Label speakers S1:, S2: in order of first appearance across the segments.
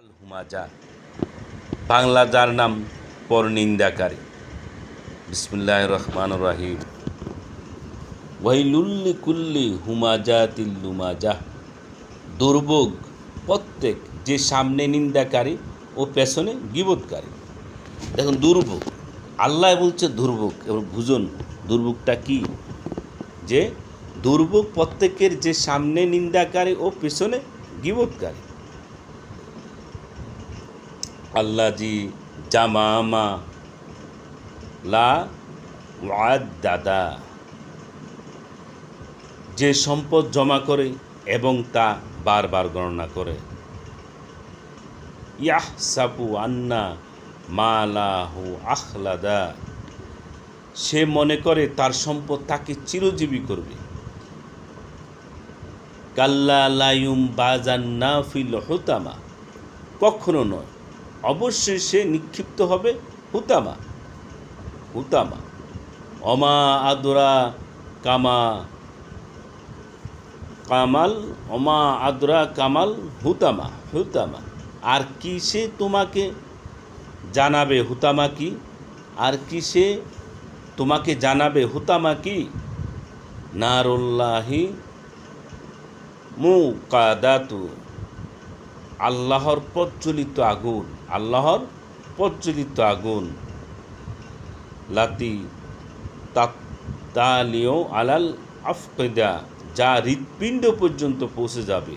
S1: আল হুমাজা। বাংলা যার নাম পরনিন্দাকারী বিসমুল্লাহ রহমান রাহিম। ওয়াইলুল্লি কুল্লি হুমাজাতিল লুমাজা। দুর্ভোগ প্রত্যেক যে সামনে নিন্দাকারী ও পেছনে গিবোধকারী দেখুন, দুর্ভোগ। আল্লাহ বলছে দুর্ভোগ এবং ভুজন দুর্ভোগটা কি? যে দুর্ভোগ প্রত্যেকের যে সামনে নিন্দাকারী ও পেছনে গিবোধকারী আল্লাহ জি জামামা লা দাদা যে সম্পদ জমা করে এবং তা বারবার গণনা করে। ইয়াহ সাপু আন্না মালাহু আখলাদা। সে মনে করে তার সম্পদ তাকে চিরজীবী করবে। কাল্লা লায়ুম বাজান না ফিল হুতামা। কখনো নয়। অবশ্যই সে নিক্ষিপ্ত হবে হুতামা। হুতামা। অমা আদরা কামা কামাল, অমা আদরা কামাল, হুতামা হুতামা। আর কি সে তোমাকে জানাবে হুতামা কি? আর কি সে তোমাকে জানাবে হুতামা কি? নারুল্লাহি মুকাদাতু। আল্লাহর প্রজ্বলিত আগুন, আল্লাহর প্রজ্বলিত আগুন। লাতি তালিও আলাল আফকেদা, যা হৃৎপিণ্ড পর্যন্ত পৌঁছে যাবে।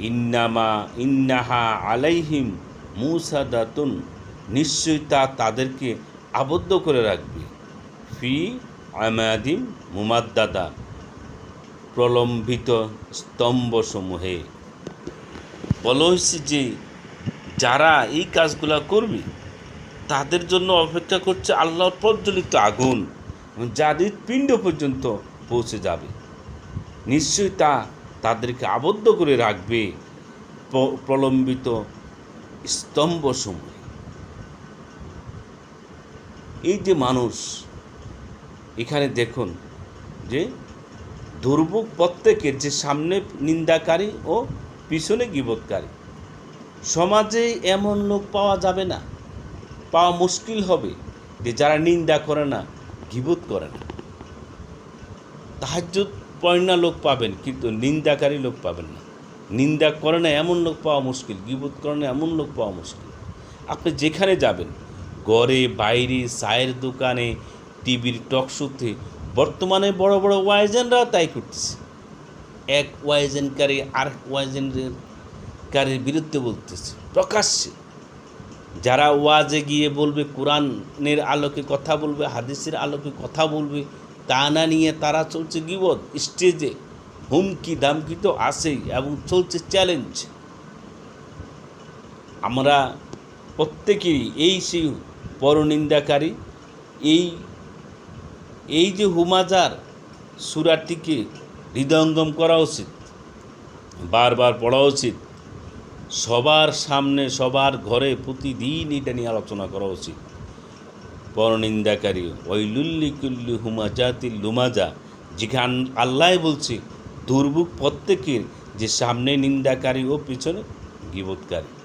S1: ইন্নামা, ইন্নাহা আলাইহিম মুসাদাতুন, নিশ্চয়ই তা তাদেরকে আবদ্ধ করে রাখবে। ফি আমাদিম মুমাদ্দাদা প্রলম্বিত স্তম্ভসমূহে। বলা হয়েছে যে যারা এই কাজগুলা করবে, তাদের জন্য অপেক্ষা করছে আল্লাহর প্রজ্বলিত আগুন যা হৃৎপিণ্ড পর্যন্ত পৌঁছে যাবে। নিশ্চয়ই তা তাদেরকে আবদ্ধ করে রাখবে প্র- প্রলম্বিত স্তম্ভসমূহে। এই যে মানুষ, এখানে দেখুন যে দুর্ভোগ প্রত্যেকের যে সামনে নিন্দাকারী ও পিছনে গিবোধকারী সমাজে এমন লোক পাওয়া যাবে না, পাওয়া মুশকিল হবে যে যারা নিন্দা করে না গিবোধ করে না। তাহাজ্জুদ পয়না লোক পাবেন, কিন্তু নিন্দাকারী লোক পাবেন না। নিন্দা করে না এমন লোক পাওয়া মুশকিল গিবোধ করে না এমন লোক পাওয়া মুশকিল। আপনি যেখানে যাবেন, ঘরে, বাইরে, চায়ের দোকানে, টিভির টকশোতে বর্তমানে বড় বড় ওয়াইজেনরা তাই করতেছে। এক ওয়াইজেনকারী আর ওয়াইজেনকারীর বিরুদ্ধে বলতেছে। প্রকাশ্যে। যারা ওয়াজে গিয়ে বলবে, কোরআনের আলোকে কথা বলবে, হাদিসের আলোকে কথা বলবে, তা না নিয়ে তারা চলছে গিবদ স্টেজে। হুমকি, দামকি তো আসেই এবং চলছে চ্যালেঞ্জ। আমরা প্রত্যেকেরই এই সেই পরনিন্দাকারী, এই এই যে হুমাজার সুরাটিকে হৃদয়ঙ্গম করা উচিত, বারবার পড়া উচিত, সবার সামনে, সবার ঘরে প্রতিদিন এটা নিয়ে আলোচনা করা উচিত। পরনিন্দাকারী কুল্লি হুমাজাতিল লুমাজা, যেখান আল্লাহ বলছে, দুর্ভোগ প্রত্যেকের যে সামনে নিন্দাকারী ও পিছনে গিবোধকারী